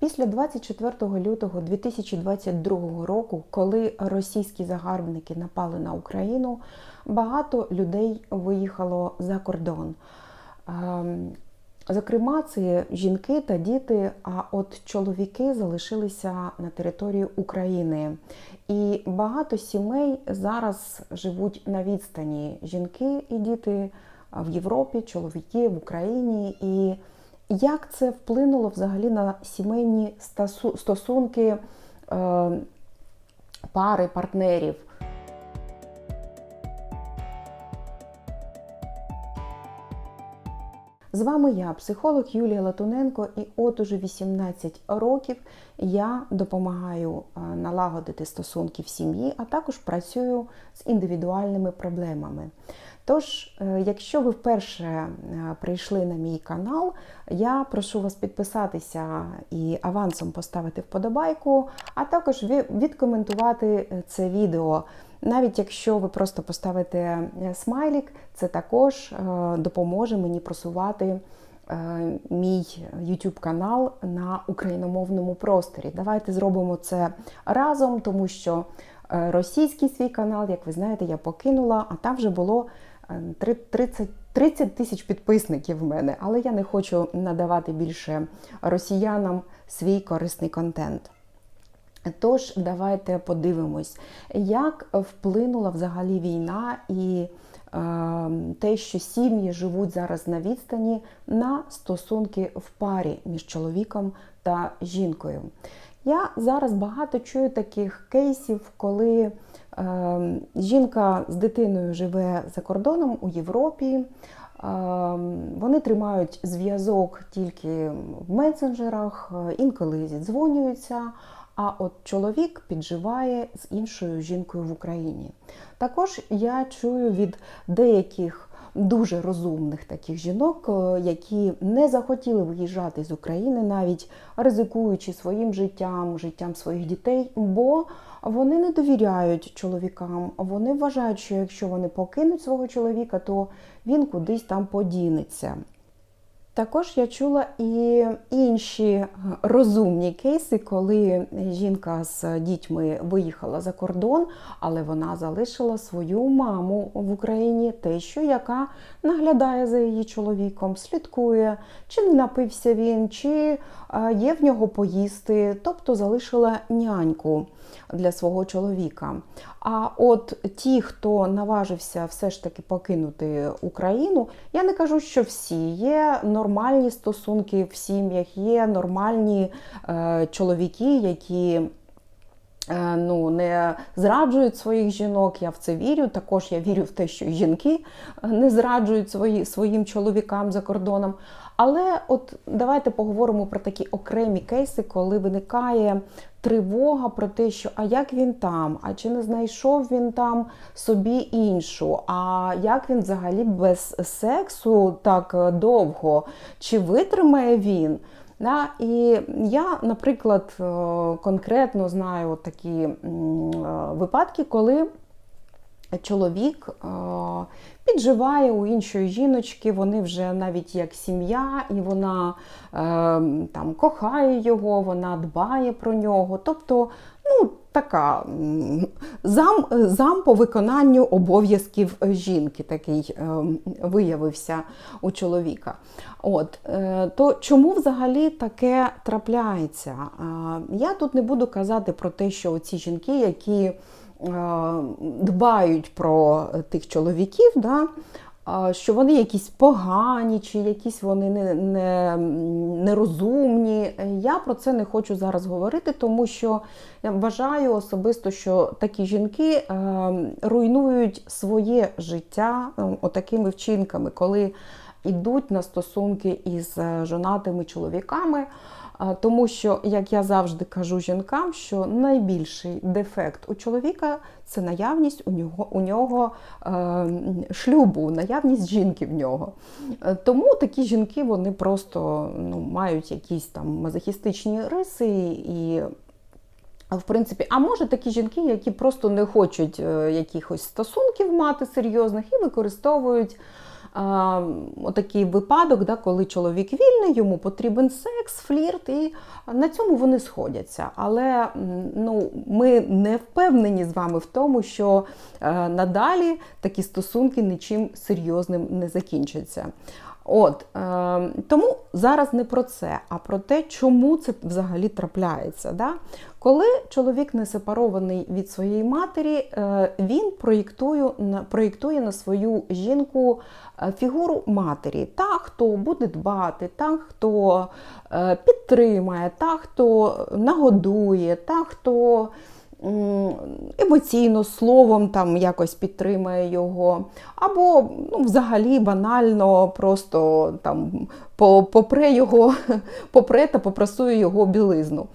Після 24 лютого 2022 року, коли російські загарбники напали на Україну, багато людей виїхало за кордон. Ем, Зокрема, це жінки та діти, а от чоловіки залишилися на території України. І багато сімей зараз живуть на відстані. Жінки і діти в Європі, чоловіки в Україні. І як це вплинуло взагалі на сімейні стосунки е, пари, партнерів? З вами я, психолог Юлія Латуненко, і от уже 18 років я допомагаю е, налагодити стосунки в сім'ї, а також працюю з індивідуальними проблемами. Тож, е, якщо ви вперше е, прийшли на мій канал, я прошу вас підписатися і авансом поставити вподобайку, а також відкоментувати е, це відео. Навіть якщо ви просто поставите смайлік, це також допоможе мені просувати мій YouTube канал на україномовному просторі. Давайте зробимо це разом, тому що російський свій канал, як ви знаєте, я покинула, а там вже було 30 30 тисяч підписників в мене, але я не хочу надавати більше росіянам свій корисний контент. Тож, давайте подивимось, як вплинула взагалі війна і е, те, що сім'ї живуть зараз на відстані на стосунки в парі між чоловіком та жінкою. Я зараз багато чую таких кейсів, коли е, жінка з дитиною живе за кордоном у Європі. е, Вони тримають зв'язок тільки в месенджерах, е, інколи зідзвонюються. А от чоловік підживає з іншою жінкою в Україні. Також я чую від деяких дуже розумних таких жінок, е, які не захотіли виїжджати з України, навіть ризикуючи своїм життям, життям своїх дітей, бо вони не довіряють чоловікам. Вони вважають, що якщо вони покинуть свого чоловіка, то він кудись там подінеться. Також я чула і інші розумні кейси, коли жінка з дітьми виїхала за кордон, але вона залишила свою маму в Україні, тещу, яка наглядає за її чоловіком, слідкує, чи не напився він, чи е, є в нього поїсти, тобто залишила няньку для свого чоловіка. А от ті, хто наважився все ж таки покинути Україну, я не кажу, що всі є нормальні стосунки в сім'ях, є нормальні е, чоловіки, які. Е, Ну, не зраджують своїх жінок, я в це вірю. Також я вірю в те, що жінки е, не зраджують свої, своїм чоловікам за кордоном. Але от давайте поговоримо про такі окремі кейси, коли виникає тривога про те, що а як він там, а чи не знайшов він там собі іншу, а як він взагалі без сексу так е, довго, чи витримає він? Да, і я, наприклад, е, конкретно знаю такі е, випадки, коли чоловік е, підживає у іншої жіночки, вони вже навіть як сім'я, і вона е, там кохає його, вона дбає про нього. Тобто, ну, така зам, зам по виконанню обов'язків жінки такий е, виявився у чоловіка. От, то чому взагалі таке трапляється? Я тут не буду казати про те, що ці жінки, які дбають про тих чоловіків, да, що вони якісь погані, чи якісь вони не, не, нерозумні. Я про це не хочу зараз говорити, тому що я вважаю особисто, що такі жінки е, руйнують своє життя е, отакими вчинками, коли йдуть на стосунки із е, жонатими чоловіками. Тому що, як я завжди кажу жінкам, що найбільший дефект у чоловіка це наявність у нього у нього е, шлюбу, наявність жінки в нього. Е, Тому такі жінки вони просто ну, мають якісь там мазохістичні риси і. В принципі, а може такі жінки, які просто не хочуть е, якихось стосунків мати серйозних і використовують а, отакий випадок, да, коли чоловік вільний, йому потрібен секс, флірт, і на цьому вони сходяться. Але ну, ми не впевнені з вами в тому, що е, надалі такі стосунки нічим серйозним не закінчаться. От е, тому зараз не про це, а про те, чому це взагалі трапляється. Да? Коли чоловік не сепарований від своєї матері, е, він проєктує на, проєктує на свою жінку е, фігуру матері, та, хто буде дбати, та, хто е, підтримає, та, хто нагодує, та, хто емоційно словом там якось підтримає його, або ну, взагалі банально просто там попре його, попре та попрасує його білизну.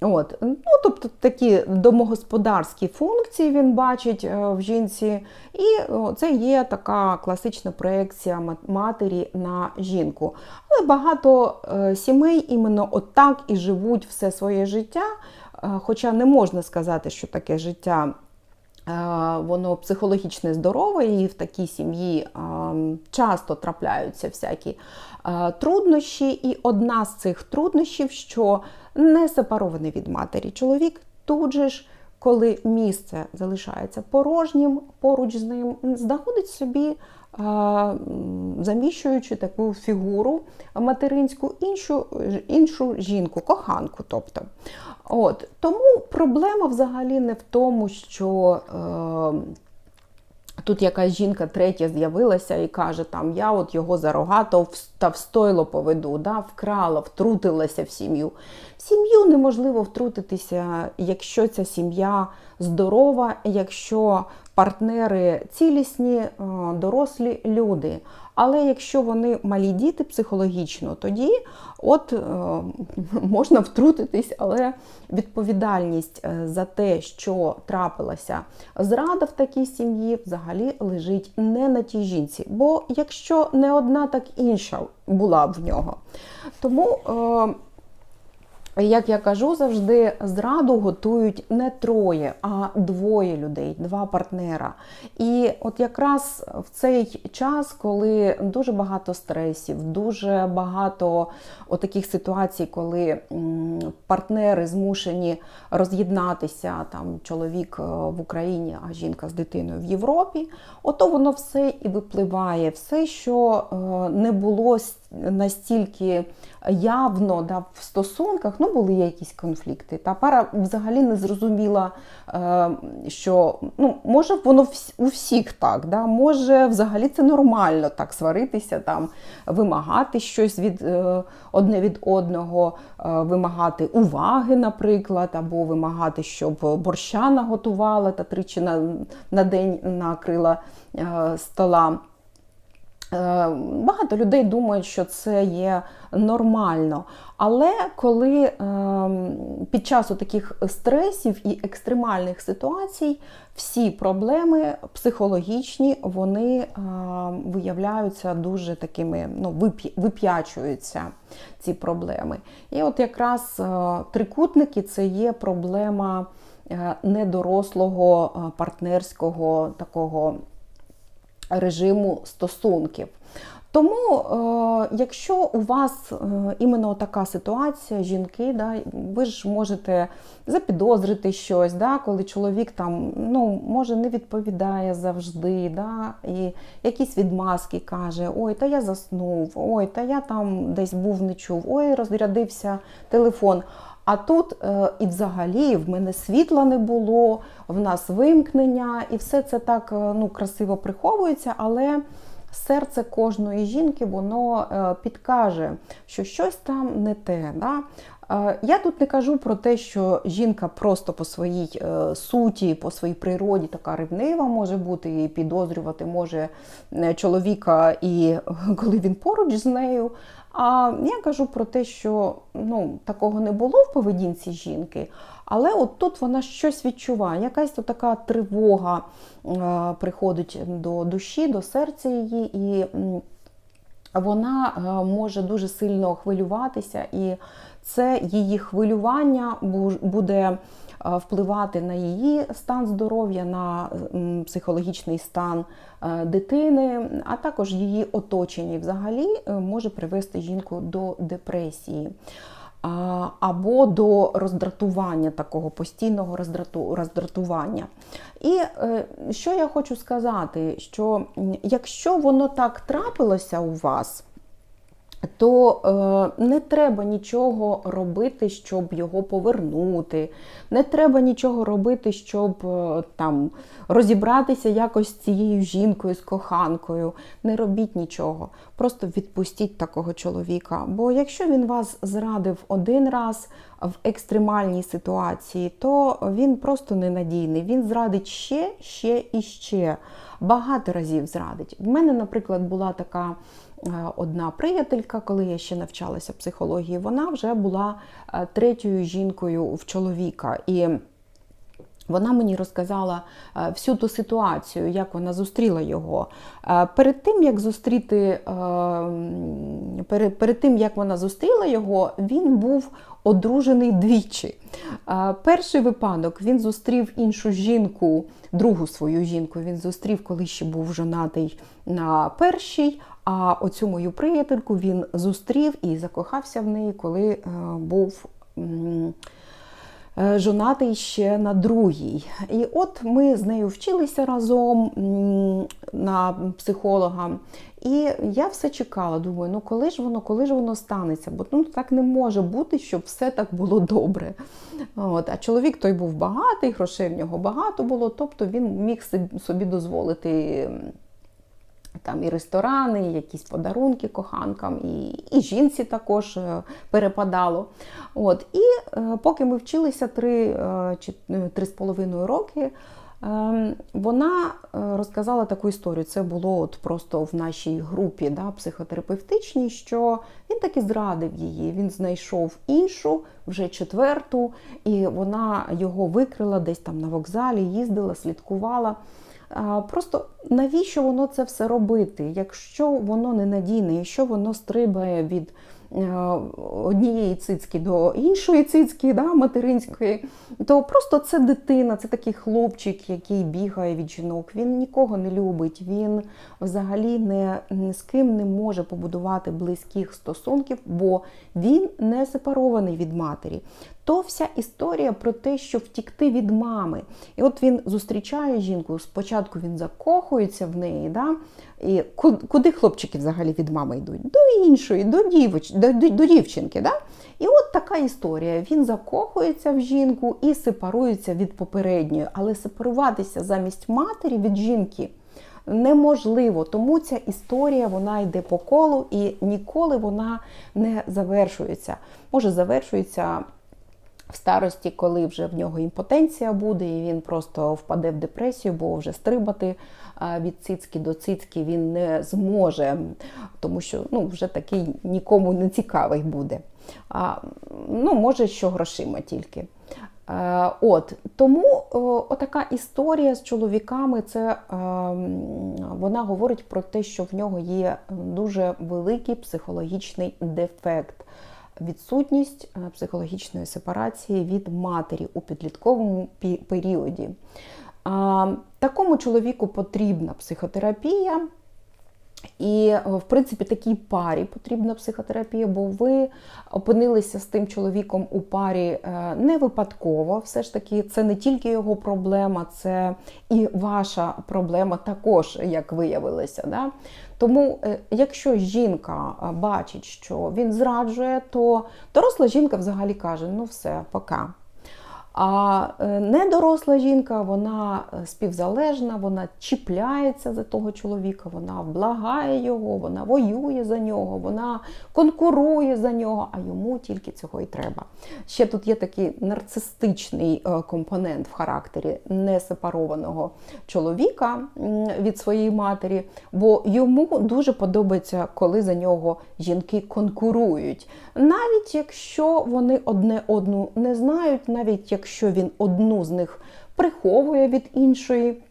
От. Ну, тобто такі домогосподарські функції він бачить е, в жінці, і це є така класична проекція матері на жінку. Але багато е, сімей іменно отак і живуть все своє життя. Е, Хоча не можна сказати, що таке життя е, воно психологічно здорове, і в такій сім'ї е, часто трапляються всякі труднощі. І одна з цих труднощів, що не сепарований від матері чоловік, тут же ж, коли місце залишається порожнім, поруч з ним знаходить собі. Заміщуючи таку фігуру материнську іншу, іншу жінку, коханку. тобто. От. Тому проблема взагалі не в тому, що е, тут якась жінка третя з'явилася і каже, там, я от його за рогато та встойло поведу, да, вкрала, втрутилася в сім'ю. В сім'ю неможливо втрутитися, якщо ця сім'я здорова, якщо партнери цілісні, е, дорослі люди. Але якщо вони малі діти психологічно, тоді от е, можна втрутитись, але відповідальність е, за те, що трапилася зрада в такій сім'ї, взагалі лежить не на тій жінці. Бо якщо не одна, так інша була в нього. Тому. Як я кажу завжди, зраду готують не троє, а двоє людей, два партнера. І от якраз в цей час, коли дуже багато стресів, дуже багато таких ситуацій, коли партнери змушені роз'єднатися, там чоловік е, в Україні, а жінка з дитиною в Європі, ото воно все і випливає, все, що е, не було настільки явно да, в стосунках, ну були якісь конфлікти. Та пара взагалі не зрозуміла, е, що ну, може воно у всіх так, да? може взагалі це нормально так сваритися, там, вимагати щось від е, одне від одного, е, вимагати уваги, наприклад, або вимагати, щоб борща наготувала та тричі на, на день накрила стола. Е, Багато людей думають, що це є нормально. Але коли ем, під час таких стресів і екстремальних ситуацій всі проблеми психологічні вони ем, виявляються дуже такими, ну, вип'я- вип'ячуються ці проблеми. І от якраз е, трикутники це є проблема е, недорослого е, партнерського такого режиму стосунків. Тому, е, якщо у вас е, іменно така ситуація, жінки, да, ви ж можете запідозрити щось, да, коли чоловік там ну, може не відповідає завжди, да, і якісь відмазки каже: Ой, та я заснув, ой, та я там десь був, не чув, ой, розрядився телефон. А тут е, і взагалі в мене світла не було, в нас вимкнення, і все це так е, ну, красиво приховується, але серце кожної жінки воно е, підкаже, що щось там не те. Да? Е, Я тут не кажу про те, що жінка просто по своїй е, суті, по своїй природі така ревнива може бути, і підозрювати може е, чоловіка, і коли він поруч з нею. А я кажу про те, що ну, такого не було в поведінці жінки, але от тут вона щось відчуває, якась то така тривога е, приходить до душі, до серця її. і вона е, може дуже сильно хвилюватися, і це її хвилювання буде впливати на її стан здоров'я, на психологічний стан дитини, а також її оточення. Взагалі може привести жінку до депресії або до роздратування, такого постійного роздратування. І е, що я хочу сказати, що якщо воно так трапилося у вас, то е, не треба нічого робити, щоб його повернути. Не треба нічого робити, щоб е, там розібратися якось з цією жінкою, з коханкою. Не робіть нічого. Просто відпустіть такого чоловіка. Бо якщо він вас зрадив один раз в екстремальній ситуації, то він просто ненадійний. Він зрадить ще, ще і ще. Багато разів зрадить. В мене, наприклад, була така. Е, одна приятелька, коли я ще навчалася психології, вона вже була е, третьою жінкою в чоловіка. І вона мені розказала е, всю ту ситуацію, як вона зустріла його. Перед тим, як зустріти, перед тим, як вона зустріла його, він був одружений двічі. Перший випадок він зустрів іншу жінку, другу свою жінку. Він зустрів, коли ще був жонатий на першій. А оцю мою приятельку він зустрів і закохався в неї, коли е, був е, жонатий ще на другій. І от ми з нею вчилися разом на психолога. І я все чекала, думаю, ну коли ж воно, коли ж воно станеться? Бо ну, так не може бути, щоб все так було добре. От. А чоловік той був багатий, грошей в нього багато було, тобто він міг собі дозволити там і ресторани, і якісь подарунки коханкам, і і жінці також е, перепадало. От. І е, поки ми вчилися три е, чи три з половиною роки, ем, вона розказала таку історію. Це було от просто в нашій групі да, психотерапевтичній, що він таки зрадив її. Він знайшов іншу, вже четверту, і вона його викрила десь там на вокзалі, їздила, слідкувала. Просто навіщо воно це все робити, якщо воно ненадійне, якщо воно стрибає від Е, однієї цицьки до іншої цицьки, да, материнської, то просто це дитина, це такий хлопчик, який бігає від жінок. Він нікого не любить, він взагалі не, ні з ким не може побудувати близьких стосунків, бо він не сепарований від матері. То вся історія про те, що втікти від мами. І от він зустрічає жінку, спочатку він закохується в неї. Да? І Куди хлопчики взагалі від мами йдуть? До іншої, до дівч, до, до, до дівчинки. Да? І от така історія. Він закохується в жінку і сепарується від попередньої, але сепаруватися замість матері від жінки неможливо. Тому ця історія вона йде по колу і ніколи вона не завершується. Може завершується в старості, коли вже в нього імпотенція буде, і він просто впаде в депресію, бо вже стрибати від цицьки до цицьки він не зможе, тому що ну, вже такий нікому не цікавий буде. А, Ну, Може, що грошима тільки. От Тому отака історія з чоловіками, це вона говорить про те, що в нього є дуже великий психологічний дефект відсутність е, психологічної сепарації від матері у підлітковому періоді. Такому чоловіку потрібна психотерапія. І, е, в принципі, такій парі потрібна психотерапія, бо ви опинилися з тим чоловіком у парі е, не випадково. Все ж таки, це не тільки його проблема, це і ваша проблема також, як виявилося. Да? Тому, е, якщо жінка бачить, що він зраджує, то доросла жінка взагалі каже: ну все, пока. А е, недоросла жінка, вона е, співзалежна, вона чіпляється за того чоловіка, вона благає його, вона воює за нього, вона конкурує за нього, а йому тільки цього й треба. Ще тут є такий нарцистичний е, компонент в характері несепарованого чоловіка від своєї матері, бо йому дуже подобається, коли за нього жінки конкурують. Навіть якщо вони одне одну не знають, навіть якщо він одну з них приховує від іншої.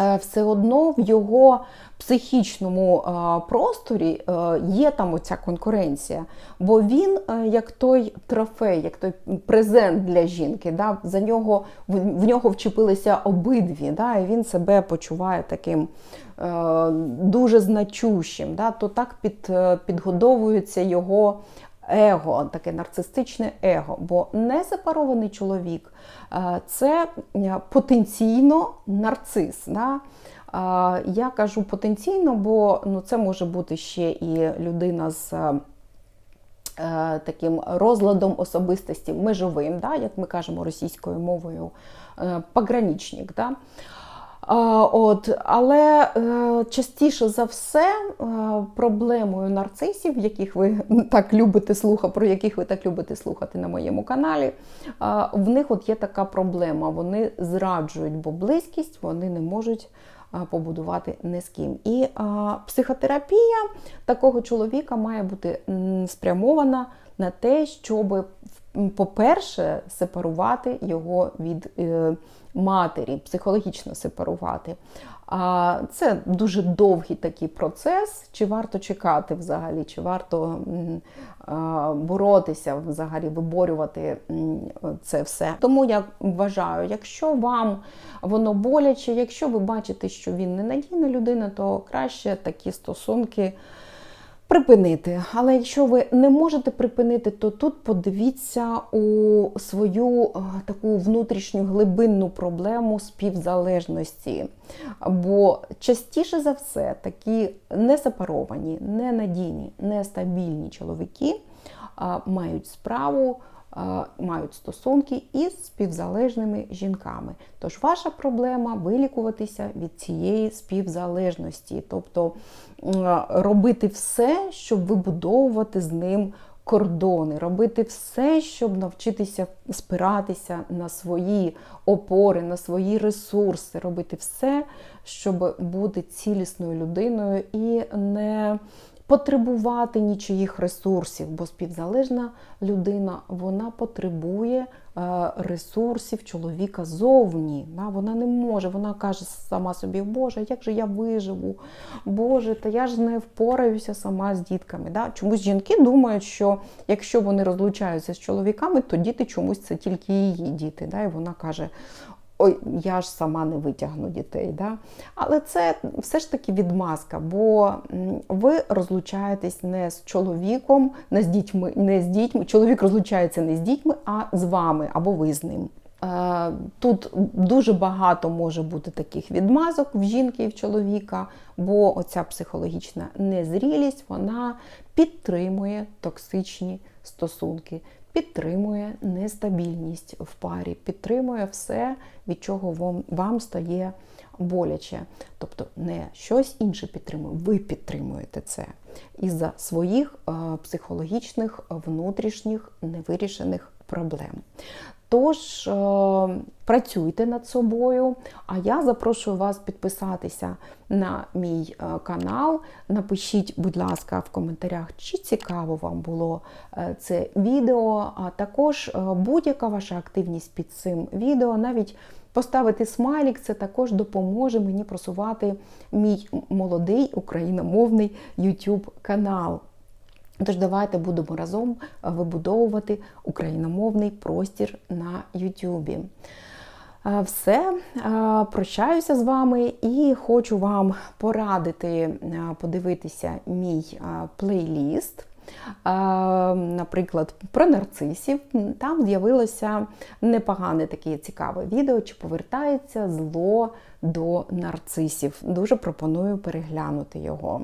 е, все одно в його психічному е, просторі е, є там оця конкуренція. Бо він як той трофей, як той презент для жінки. Да? За нього, В нього вчепилися обидві, да? і він себе почуває таким дуже значущим. Да? То так під, підгодовується його его, таке нарцистичне его. Бо несепарований чоловік це потенційно нарцис. Да? Я кажу потенційно, бо ну, це може бути ще і людина з е, таким розладом особистості межовим, да, як ми кажемо російською мовою, е, пограничник. Да. От, Але е, частіше за все проблемою нарцисів, яких ви так любите слухати, про яких ви так любите слухати на моєму каналі, в них от є така проблема. Вони зраджують, бо близькість вони не можуть побудувати не з ким. І психотерапія такого чоловіка має бути спрямована на те, щоб, по-перше, сепарувати його від е, матері, психологічно сепарувати. А це дуже довгий такий процес. Чи варто чекати взагалі, чи варто боротися, взагалі виборювати це все. Тому я вважаю, якщо вам воно боляче, якщо ви бачите, що він ненадійна людина, то краще такі стосунки припинити. Але якщо ви не можете припинити, то тут подивіться у свою таку внутрішню глибинну проблему співзалежності. Бо частіше за все такі несепаровані, ненадійні, нестабільні чоловіки мають справу мають стосунки із співзалежними жінками. Тож ваша проблема вилікуватися від цієї співзалежності, тобто робити все, щоб вибудовувати з ним кордони, робити все, щоб навчитися спиратися на свої опори, на свої ресурси, робити все, щоб бути цілісною людиною і не потребувати нічиїх ресурсів, бо співзалежна людина вона потребує е, ресурсів чоловіка зовні. Вона не може, вона каже сама собі, Боже, як же я виживу? Боже, та я ж не впораюся сама з дітками. Чомусь жінки думають, що якщо вони розлучаються з чоловіками, то діти чомусь це тільки її діти. І вона каже, ой, я ж сама не витягну дітей. Да? Але це все ж таки відмазка, бо ви розлучаєтесь не з чоловіком, не з дітьми, не з дітьми. Чоловік розлучається не з дітьми, а з вами або ви з ним. Е, тут дуже багато може бути таких відмазок в жінки і в чоловіка, бо оця психологічна незрілість вона підтримує токсичні стосунки, підтримує нестабільність в парі, підтримує все, від чого вам, вам стає боляче. Тобто не щось інше підтримує, ви підтримуєте це із-за своїх е, психологічних, внутрішніх невирішених проблем. Тож е, працюйте над собою, а я запрошую вас підписатися на мій е, канал. Напишіть, будь ласка, в коментарях, чи цікаво вам було е, це відео, а також будь-яка ваша активність під цим відео, навіть поставити смайлік, це також допоможе мені просувати мій молодий україномовний YouTube канал. Тож давайте будемо разом е, вибудовувати україномовний простір на Ютубі. Е, все, е, прощаюся з вами і хочу вам порадити подивитися мій плейліст. Наприклад, про нарцисів. Там з'явилося непогане таке цікаве відео, чи повертається зло до нарцисів. Дуже пропоную переглянути його.